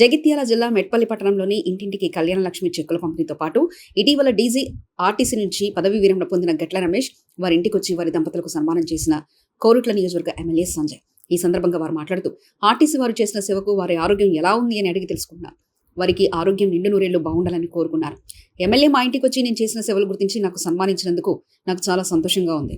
జగిత్యాల జిల్లా మెట్పల్లి పట్టణంలోని ఇంటింటికి కళ్యాణ లక్ష్మి చెక్కుల పంపిణీతో పాటు ఇటీవల డీజీ ఆర్టీసీ నుంచి పదవీ విరమణ పొందిన గట్ల రమేష్ వారి ఇంటికి వచ్చి వారి దంపతులకు సన్మానం చేసిన కోరుట్ల నియోజకవర్గ ఎమ్మెల్యే సంజయ్. ఈ సందర్భంగా వారు మాట్లాడుతూ ఆర్టీసీ వారు చేసిన సేవకు వారి ఆరోగ్యం ఎలా ఉంది అని అడిగి తెలుసుకున్నారు. వారికి ఆరోగ్యం నిండు నూరేళ్ళు బాగుండాలని కోరుకున్నారు. ఎమ్మెల్యే మా ఇంటికి వచ్చి నేను చేసిన సేవలు గుర్తించి నాకు సన్మానించినందుకు నాకు చాలా సంతోషంగా ఉంది.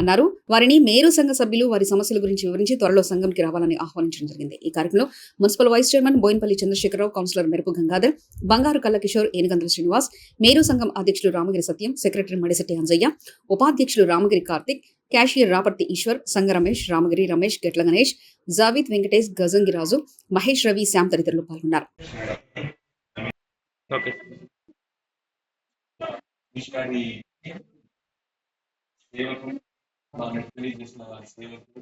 అన్నారు. వారిని మేరు సంఘ సభ్యులు వారి సమస్యల గురించి వివరించి త్వరలో సంఘంకి రావాలని ఆహ్వానించడం జరిగింది. ఈ కార్యక్రమంలో municipal vice chairman Boinapalli Chandrasekhara Rao councillor Merupu Gangadhar Bangaru Kalla Kishore Srinivas Meru సంఘం అధ్యక్షులు రామగిరి సత్యం సెక్రటరీ మడిశెట్టి అంజయ్య ఉపాధ్యక్షులు రామగిరి కార్తిక్ క్యాషియర్ రాపర్తి ఈశ్వర్ సంగ రమేష్ రామగిరి రమేష్ గెట్ల గణేష్ జావీద్ వెంకటేష్ గజంగిరాజు మహేష్ రవి శ్యామ్ తదితరులు పాల్గొన్నారు. ఓకే. విశ్వాన్ని సేవకు వారిని తెలియజేసిన వారి సేవకు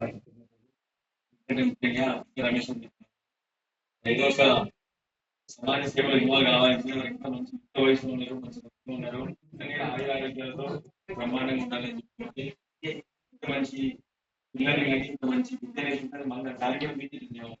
వారికి కృతజ్ఞతలు. ఎందుకంటే ముఖ్యంగా ఈ రమేష్ అని చెప్పిన ఏదో ఒక సమాజ సేవలో ఇన్వాల్వ్ కావాలంటే వారు ఇంకా మంచి యుక్త వయసులో ఉన్నారు మంచి బతుకులో ఉన్నారు నిజంగా ఆయుర ఆరోగ్యాలతో బ్రహ్మాండంగా ఉండాలని చెప్పి ఇంత మంచి పిల్లల్ని కానీ ఇంత మంచి విద్యని కానీ మన కార్యక్రమం మీకు ధన్యవాదాలు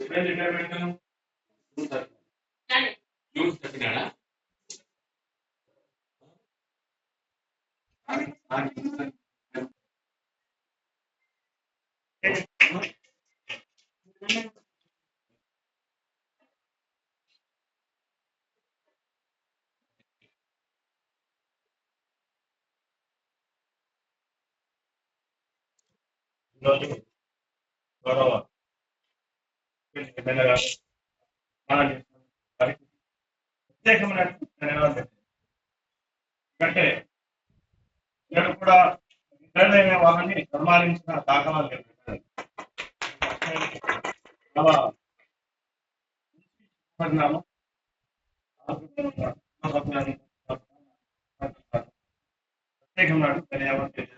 మీరు మంచి ఆరోగ్యంగా ఇంకా ఉండాలి. ఈరోజు గౌరవ ప్రత్యేకమైన నేను కూడా నిద్రలేని వాళ్ళని సన్మానించిన దాఖలాలు లేదు చాలా పరిణామం ధన్యవాదాలు